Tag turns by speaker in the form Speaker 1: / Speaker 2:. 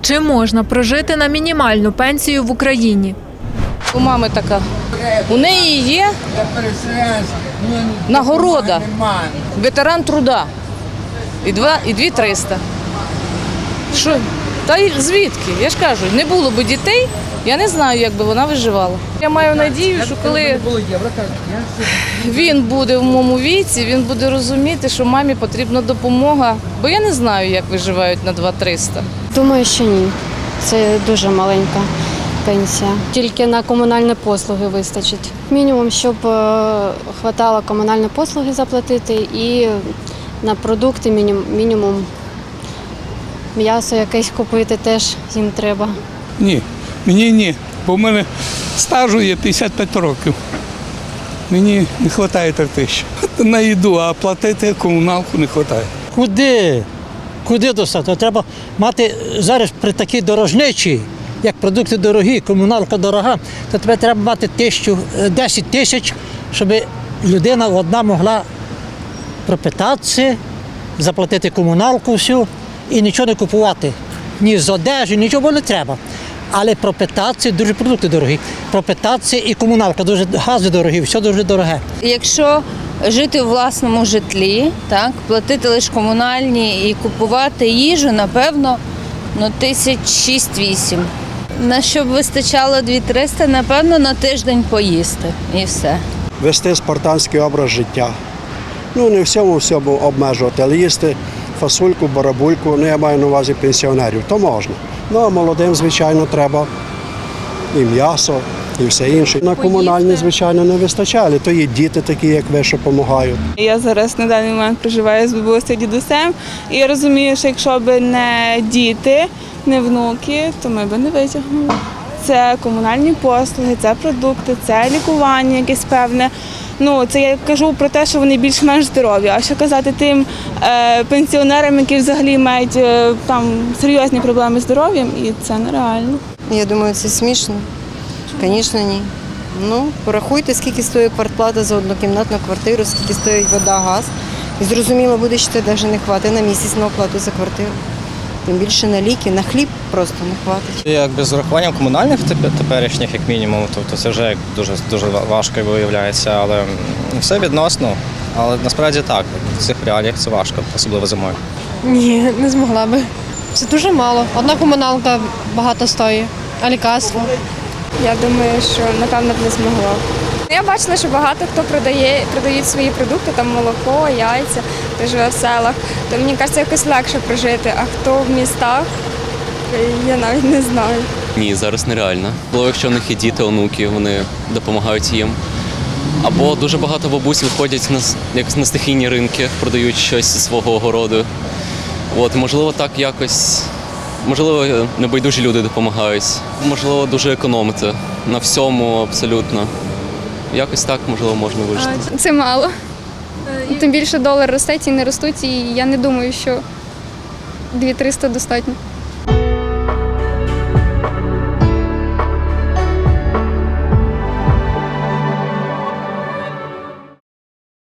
Speaker 1: Чи можна прожити на мінімальну пенсію в Україні?
Speaker 2: У мами така. У неї є нагорода. Ветеран труда. І два, і дві триста. Що? Та й звідки? Я ж кажу, не було б дітей, я не знаю, як би вона виживала. Я маю надію, що коли він буде в моєму віці, він буде розуміти, що мамі потрібна допомога. Бо я не знаю, як виживають на 2-300.
Speaker 3: Думаю, що ні. Це дуже маленька пенсія. Тільки на комунальні послуги вистачить. Мінімум, щоб е, хватало комунальні послуги заплатити і на продукти мінімум, мінімум м'ясо якесь купити теж їм треба.
Speaker 4: Ні, мені ні. Бо в мене стажу є 55 років. Мені не вистачає тисяч. На їду, а платити комуналку не вистачає.
Speaker 5: Куди? Куди достатньо? Треба мати зараз при такій дорожничій, як продукти дорогі, комуналка дорога, то тебе треба мати тисячу, е, 10 тисяч, щоб людина одна могла пропитатися, заплатити комуналку всю і нічого не купувати. Ні з одежі, нічого не треба. Але пропитатися дуже продукти дорогі. Пропитатися і комуналка дуже гази дорогі, все дуже дороге.
Speaker 6: Якщо жити у власному житлі, так, платити лише комунальні і купувати їжу, напевно, ну, тисяч шість-вісім. На що б вистачало 2-300, напевно, на тиждень поїсти і все.
Speaker 7: вести спартанський образ життя. Ну, не всьому всьому обмежувати, але їсти фасульку, барабульку, ну я маю на увазі пенсіонерів, то можна. Ну а молодим, звичайно, треба і м'ясо, і все інше. На комунальні, звичайно, не вистачає, але то є діти такі, як ви, що допомагають.
Speaker 8: Я зараз на даний момент проживаю з бабусею дідусем. І я розумію, що якщо б не діти, не внуки, то ми б не витягнули. Це комунальні послуги, це продукти, це лікування якесь певне. Ну, це я кажу про те, що вони більш-менш здорові. А що казати тим е, пенсіонерам, які взагалі мають е, там серйозні проблеми з здоров'ям, і це нереально.
Speaker 9: Я думаю, це смішно. Звісно, ні. Ну, порахуйте, скільки стоїть квартплата за однокімнатну квартиру, скільки стоїть вода, газ. І зрозуміло буде, що це навіть не хватить на місяць на оплату за квартиру. Тим більше на ліки, на хліб просто не хватить.
Speaker 10: Якби з урахуванням комунальних теперішніх, як мінімум, тобто це вже дуже дуже важко виявляється, але все відносно. Але насправді так, в цих реаліях це важко, особливо зимою.
Speaker 3: Ні, не змогла би. Це дуже мало. Одна комуналка багато стоїть, а лікарство.
Speaker 8: Я думаю, що напевно б не змогла.
Speaker 11: Я бачила, що багато хто продає, продають свої продукти, там молоко, яйця, хто живе в селах. То мені кажеться, якось легше прожити. А хто в містах, я навіть не знаю.
Speaker 12: Ні, зараз нереально. Бо якщо в них є діти, онуки, вони допомагають їм. Або дуже багато бабусь виходять на, с- як на стихійні ринки, продають щось зі свого огороду. От, можливо, так якось. Можливо, небайдужі люди допомагають. Можливо, дуже економити на всьому абсолютно. Якось так, можливо, можна вижити.
Speaker 11: Це мало. Тим більше долар росте, ціни ростуть, і я не думаю, що 2-300 достатньо.